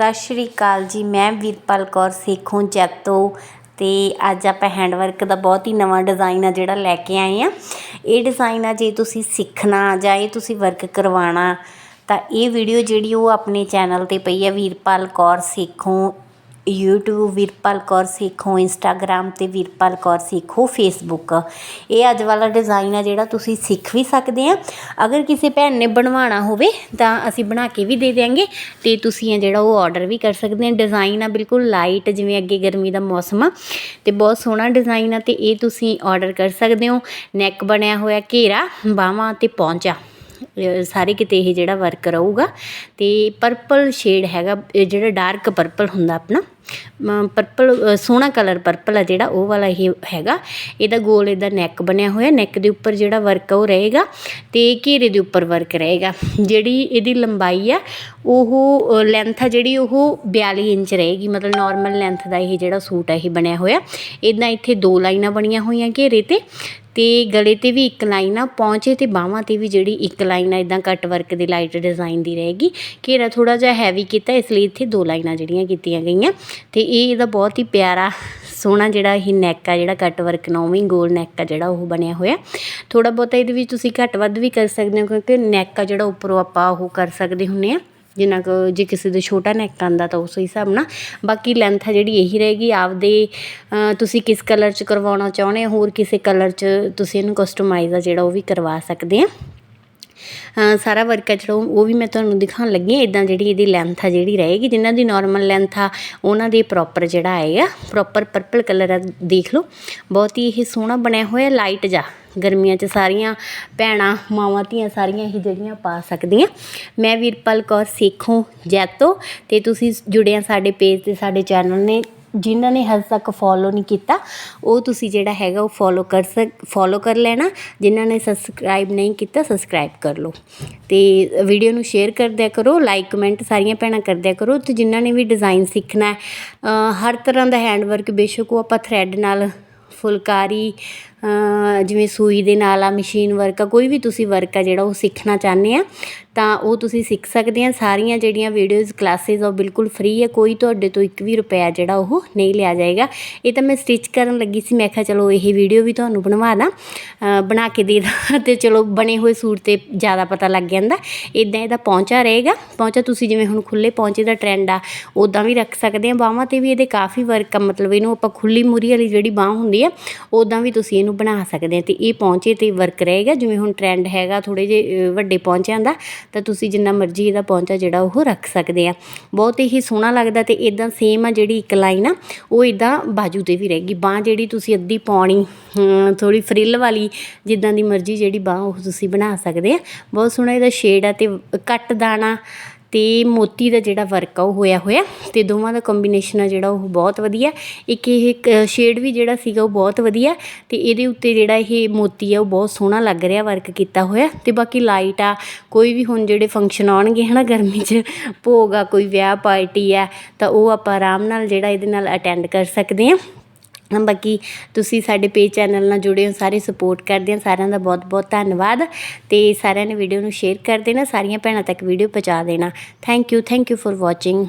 ਸਤਿ ਸ਼੍ਰੀ ਅਕਾਲ ਜੀ। ਮੈਂ ਵੀਰਪਾਲ ਕੌਰ, ਸੇਖੋਂ ਜੈਤੋ। ਤੇ ਅੱਜ ਆਪਾਂ ਹੈਂਡ ਵਰਕ ਦਾ ਬਹੁਤ ਹੀ ਨਵਾਂ ਡਿਜ਼ਾਈਨ ਆ ਜਿਹੜਾ ਲੈ ਕੇ ਆਏ ਆ। ਇਹ ਡਿਜ਼ਾਈਨ ਆ ਜੇ ਤੁਸੀਂ ਸਿੱਖਣਾ ਜਾਂ ਇਹ ਤੁਸੀਂ ਵਰਕ ਕਰਵਾਉਣਾ, ਤਾਂ ਇਹ ਵੀਡੀਓ ਜਿਹੜੀ ਉਹ ਆਪਣੇ ਚੈਨਲ ਤੇ ਪਈ ਆ। ਵੀਰਪਾਲ ਕੌਰ, ਸੇਖੋਂ YouTube ਵੀਰਪਾਲ ਕੌਰ ਸੇਖੋਂ ਇੰਸਟਾਗ੍ਰam ਤੇ ਵੀਰਪਾਲ ਕੌਰ ਸੇਖੋਂ ਫੇਸਬੁੱਕ ਇਹ ਅੱਜ ਵਾਲਾ ਡਿਜ਼ਾਈਨ ਆ ਜਿਹੜਾ ਤੁਸੀਂ ਸਿੱਖ ਵੀ ਸਕਦੇ ਆ। ਅਗਰ ਕਿਸੇ ਭੈਣ ਨੇ ਬਣਵਾਉਣਾ ਹੋਵੇ, ਤਾਂ ਅਸੀਂ ਬਣਾ ਕੇ ਵੀ ਦੇ ਦਿਆਂਗੇ। ਤੇ ਤੁਸੀਂ ਇਹ ਜਿਹੜਾ ਉਹ ਆਰਡਰ ਵੀ ਕਰ ਸਕਦੇ ਆ। ਡਿਜ਼ਾਈਨ ਆ ਬਿਲਕੁਲ ਲਾਈਟ ਜਿਵੇਂ ਅੱਗੇ ਗਰਮੀ ਦਾ ਮੌਸਮ ਆ। ਤੇ ਬਹੁਤ ਸੋਹਣਾ ਡਿਜ਼ਾਈਨ ਆ ਤੇ ਇਹ ਤੁਸੀਂ ਆਰਡਰ ਕਰ ਸਕਦੇ ਹੋ। ਨੈਕ ਬਣਿਆ ਹੋਇਆ ਘੇਰਾ, ਬਾਹਾਂ ਤੇ ਪੌਂਚਾ। ਸਾਰੇ ਕਿਤੇ ਇਹ ਜਿਹੜਾ ਵਰਕ ਰਹੂਗਾ। ਤੇ ਪਰਪਲ ਸ਼ੇਡ ਹੈਗਾ ਜਿਹੜਾ ਡਾਰਕ ਪਰਪਲ ਹੁੰਦਾ ਆਪਣਾ ਪਰਪਲ ਸੋਹਣਾ ਕਲਰ ਪਰਪਲ ਆ ਜਿਹੜਾ, ਉਹ ਵਾਲਾ ਇਹ ਹੈਗਾ। ਇਹਦਾ ਗੋਲ ਇਹਦਾ ਨੈਕ ਬਣਿਆ ਹੋਇਆ ਨੈਕ ਦੇ ਉੱਪਰ ਜਿਹੜਾ ਵਰਕ ਆ ਉਹ ਰਹੇਗਾ ਤੇ ਘੇਰੇ ਦੇ ਉੱਪਰ ਵਰਕ ਰਹੇਗਾ। ਜਿਹੜੀ ਇਹਦੀ ਲੰਬਾਈ ਆ, ਉਹ ਲੈਂਥ ਆ ਜਿਹੜੀ, ਉਹ 42 ਇੰਚ ਰਹੇਗੀ। ਮਤਲਬ ਨਾਰਮਲ ਲੈਂਥ ਦਾ ਇਹ ਜਿਹੜਾ ਸੂਟ ਆ, ਇਹ ਬਣਿਆ ਹੋਇਆ। ਇਦਾਂ ਇੱਥੇ ਦੋ ਲਾਈਨਾਂ ਬਣੀਆਂ ਹੋਈਆਂ ਘੇਰੇ ਤੇ। ਤੇ ਗਲੇ ਤੇ ਵੀ ਇੱਕ ਲਾਈਨ ਆ, ਪੌਂਚੇ ਤੇ ਬਾਹਾਂ ਤੇ ਵੀ ਜਿਹੜੀ ਇੱਕ ਲਾਈਨ ਆ ਇਦਾਂ ਕੱਟ ਵਰਕ ਦੀ ਲਾਈਟ ਡਿਜ਼ਾਈਨ ਦੀ ਰਹੇਗੀ। ਘੇਰਾ ਥੋੜਾ ਜਿਹਾ ਹੈਵੀ ਕੀਤਾ, ਇਸ ਲਈ ਇੱਥੇ ਦੋ ਲਾਈਨਾਂ ਜਿਹੜੀਆਂ ਕੀਤੀਆਂ ਗਈਆਂ। ਤੇ ਇਹ ਇਹਦਾ ਬਹੁਤ ਹੀ ਪਿਆਰਾ, ਸੋਹਣਾ ਜਿਹੜਾ ਇਹ ਨੈਕ ਆ, ਜਿਹੜਾ ਕੱਟ ਵਰਕ ਨੌਵੀਂ ਗੋਲ ਨੈਕ ਆ ਜਿਹੜਾ ਉਹ ਬਣਿਆ ਹੋਇਆ। ਥੋੜਾ ਬਹੁਤਾ ਇਹਦੇ ਵਿੱਚ ਤੁਸੀਂ ਘੱਟ ਵੱਧ ਵੀ ਕਰ ਸਕਦੇ ਹੋ, ਕਿਉਂਕਿ ਨੈਕ ਆ ਜਿਹੜਾ ਉੱਪਰੋਂ ਆਪਾਂ ਉਹ ਕਰ ਸਕਦੇ ਹੁੰਨੇ ਆ। ਜਿੰਨਾ ਕੁ ਜੇ ਕਿਸੇ ਦੇ ਛੋਟਾ ਨੈਕ ਆਉਂਦਾ ਤਾਂ ਉਸ ਹਿਸਾਬ ਨਾਲ। ਬਾਕੀ ਲੈਂਥ ਆ ਜਿਹੜੀ ਇਹੀ ਰਹੇਗੀ, ਆਪਦੇ ਤੁਸੀਂ ਕਿਸ ਕਲਰ ਚ ਕਰਵਾਉਣਾ ਚਾਹੁੰਦੇ ਹੋ, ਹੋਰ ਕਿਸੇ ਕਲਰ ਚ ਤੁਸੀਂ ਇਹਨੂੰ ਕਸਟਮਾਈਜ਼ ਆ ਜਿਹੜਾ ਉਹ ਵੀ ਕਰਵਾ ਸਕਦੇ ਆ। ਸਾਰਾ ਵਰਕ ਹੈ ਜਿਹੜਾ ਉਹ ਵੀ ਮੈਂ ਤੁਹਾਨੂੰ ਦਿਖਾਉਣ ਲੱਗੀ ਹਾਂ ਇਦਾਂ ਜਿਹੜੀ ਇਹਦੀ ਲੈਂਥ ਆ, ਜਿਹੜੀ ਰਹੇਗੀ, ਜਿਨ੍ਹਾਂ ਦੀ ਨਾਰਮਲ ਲੈਂਥ ਆ, ਉਹਨਾਂ ਦੇ ਪ੍ਰੋਪਰ ਜਿਹੜਾ ਆਏਗਾ ਪ੍ਰੋਪਰ ਪਰਪਲ ਕਲਰ ਆ, ਦੇਖ ਲਓ। ਬਹੁਤ ਹੀ ਇਹ ਸੋਹਣਾ ਬਣਿਆ ਹੋਇਆ ਲਾਈਟ ਜਾ ਗਰਮੀਆਂ 'ਚ ਸਾਰੀਆਂ ਭੈਣਾਂ, ਮਾਵਾਂ, ਧੀਆਂ ਸਾਰੀਆਂ ਇਹ ਜਿਹੜੀਆਂ ਪਾ ਸਕਦੀਆਂ। ਮੈਂ ਵੀਰਪਾਲ ਕੌਰ ਸੇਖੋਂ ਜੈਤੋ, ਤੇ ਤੁਸੀਂ ਜੁੜਿਆ ਸਾਡੇ ਪੇਜ ਤੇ, ਸਾਡੇ ਚੈਨਲ ਨੇ। ਜਿਨ੍ਹਾਂ ਨੇ ਹਜੇ ਤੱਕ ਫੋਲੋ ਨਹੀਂ ਕੀਤਾ, ਉਹ ਤੁਸੀਂ ਜਿਹੜਾ ਹੈਗਾ ਉਹ ਫੋਲੋ ਕਰ ਸਕ ਫੋਲੋ ਕਰ ਲੈਣਾ। ਜਿਨ੍ਹਾਂ ਨੇ ਸਬਸਕ੍ਰਾਈਬ ਨਹੀਂ ਕੀਤਾ ਸਬਸਕ੍ਰਾਈਬ ਕਰ ਲਓ। ਤੇ ਵੀਡੀਓ ਨੂੰ ਸ਼ੇਅਰ ਕਰ ਦਿਆ ਕਰੋ ਲਾਈਕ ਕਮੈਂਟ ਸਾਰੀਆਂ ਭੈਣਾਂ ਕਰ ਦਿਆ ਕਰੋ। ਤੇ ਜਿਨ੍ਹਾਂ ਨੇ ਵੀ ਡਿਜ਼ਾਈਨ ਸਿੱਖਣਾ ਹੈ ਹਰ ਤਰ੍ਹਾਂ ਦਾ ਹੈਂਡ ਵਰਕ ਬੇਸ਼ੱਕ ਉਹ ਆਪਾਂ ਥਰੈਡ ਨਾਲ, ਫੁਲਕਾਰੀ ਜਿਵੇਂ ਸੂਈ ਦੇ ਨਾਲ ਆ ਮਸ਼ੀਨ ਵਰਕ ਆ, ਕੋਈ ਵੀ ਤੁਸੀਂ ਵਰਕ ਆ ਜਿਹੜਾ ਉਹ ਸਿੱਖਣਾ ਚਾਹੁੰਦੇ ਆ ਤਾਂ ਉਹ ਤੁਸੀਂ ਸਿੱਖ ਸਕਦੇ ਆ। ਸਾਰੀਆਂ ਜਿਹੜੀਆਂ ਵੀਡੀਓਜ਼ ਕਲਾਸਿਸ ਉਹ ਬਿਲਕੁਲ ਫ੍ਰੀ ਹੈ ਕੋਈ ਤੁਹਾਡੇ ਤੋਂ ਇੱਕ ਵੀ ਰੁਪਇਆ ਜਿਹੜਾ ਉਹ ਨਹੀਂ ਲਿਆ ਜਾਏਗਾ। ਇਹ ਤਾਂ ਮੈਂ ਸਟਿਚ ਕਰਨ ਲੱਗੀ ਸੀ। ਮੈਂ ਕਿਹਾ ਚਲੋ ਇਹ ਵੀਡੀਓ ਵੀ ਤੁਹਾਨੂੰ ਬਣਵਾ ਦਾਂ। ਬਣਾ ਕੇ ਦੇ ਦਾਂ ਤੇ ਚਲੋ ਬਣੇ ਹੋਏ ਸੂਟ ਤੇ ਜ਼ਿਆਦਾ ਪਤਾ ਲੱਗ ਜਾਂਦਾ। ਇਦਾਂ ਇਹਦਾ ਪਹੁੰਚਾ ਰਹੇਗਾ। ਪਹੁੰਚਾ ਤੁਸੀਂ ਜਿਵੇਂ ਹੁਣ ਖੁੱਲੇ ਪਹੁੰਚੇ ਦਾ ਟ੍ਰੈਂਡ ਆ ਉਦਾਂ ਵੀ ਰੱਖ ਸਕਦੇ ਆ। ਬਾਹਾਂ ਤੇ ਵੀ ਇਹਦੇ ਕਾਫੀ ਵਰਕ ਆ। ਮਤਲਬ ਇਹਨੂੰ ਆਪਾਂ ਖੁੱਲੀ ਮੁਰੀ ਵਾਲੀ ਜਿਹੜੀ ਬਾਹ ਹੁੰਦੀ ਆ ਉਦਾਂ ਵੀ ਤੁਸੀਂ ਇਹਨੂੰ ਬਣਾ ਸਕਦੇ ਆ। ਤੇ ਇਹ ਪਹੁੰਚੇ ਤੇ ਵਰਕ ਰਹੇਗਾ। ਜਿਵੇਂ ਹੁਣ ਟ੍ਰੈਂਡ ਹੈਗਾ ਥੋੜੇ ਜਿਹੇ ਵੱਡੇ ਪਹੁੰਚਿਆਂ ਦਾ। ਤਾਂ ਤੁਸੀਂ ਜਿੰਨਾ ਮਰਜ਼ੀ ਇਹਦਾ ਪੌਂਚਾ ਜਿਹੜਾ ਉਹ ਰੱਖ ਸਕਦੇ ਆ। ਬਹੁਤ ਹੀ ਸੋਹਣਾ ਲੱਗਦਾ ਤੇ ਇਦਾਂ ਸੇਮ ਆ ਜਿਹੜੀ ਇੱਕ ਲਾਈਨ ਆ, ਉਹ ਇਦਾਂ ਬਾਜੂ ਤੇ ਵੀ ਰਹੇਗੀ ਬਾਹ ਜਿਹੜੀ ਤੁਸੀਂ ਅੱਧੀ ਪਾਉਣੀ ਥੋੜੀ ਫਰਿੱਲ ਵਾਲੀ, ਜਿੱਦਾਂ ਦੀ ਮਰਜ਼ੀ ਜਿਹੜੀ ਬਾਹ ਉਹ ਤੁਸੀਂ ਬਣਾ ਸਕਦੇ ਆ। ਬਹੁਤ ਸੋਹਣਾ ਇਹਦਾ ਸ਼ੇਡ ਆ ਤੇ ਕੱਟ ਦਾਣਾ ਅਤੇ ਮੋਤੀ ਦਾ ਜਿਹੜਾ ਵਰਕ ਆ ਉਹ ਹੋਇਆ ਹੋਇਆ ਅਤੇ ਦੋਵਾਂ ਦਾ ਕੰਬੀਨੇਸ਼ਨ ਆ ਜਿਹੜਾ ਉਹ ਬਹੁਤ ਵਧੀਆ। ਇੱਕ ਇਹ ਸ਼ੇਡ ਵੀ ਜਿਹੜਾ ਸੀਗਾ ਉਹ ਬਹੁਤ ਵਧੀਆ ਅਤੇ ਇਹਦੇ ਉੱਤੇ ਜਿਹੜਾ ਇਹ ਮੋਤੀ ਆ ਉਹ ਬਹੁਤ ਸੋਹਣਾ ਲੱਗ ਰਿਹਾ ਵਰਕ ਕੀਤਾ ਹੋਇਆ ਅਤੇ ਬਾਕੀ ਲਾਈਟ ਆ ਕੋਈ ਵੀ ਹੁਣ ਜਿਹੜੇ ਫੰਕਸ਼ਨ ਆਉਣਗੇ ਹਨਾ ਗਰਮੀ 'ਚ ਭੋਗ ਆ ਕੋਈ ਵਿਆਹ ਪਾਰਟੀ ਆ ਤਾਂ ਉਹ ਆਪਾਂ ਆਰਾਮ ਨਾਲ ਜਿਹੜਾ ਇਹਦੇ ਨਾਲ ਅਟੈਂਡ ਕਰ ਸਕਦੇ ਹਾਂ, ਬਾਕੀ ਤੁਸੀਂ ਸਾਡੇ ਪੇਜ ਚੈਨਲ ਨਾਲ ਜੁੜੇ ਹੋ, ਸਾਰੇ ਸਪੋਰਟ ਕਰਦੇ ਆ ਸਾਰਿਆਂ ਦਾ ਬਹੁਤ ਬਹੁਤ ਧੰਨਵਾਦ। ਤੇ ਸਾਰਿਆਂ ਨੇ ਵੀਡੀਓ ਨੂੰ ਸ਼ੇਅਰ ਕਰ ਦੇਣਾ, ਸਾਰੀਆਂ ਭੈਣਾਂ ਤੱਕ ਵੀਡੀਓ ਪਹੁੰਚਾ ਦੇਣਾ। Thank you thank you for watching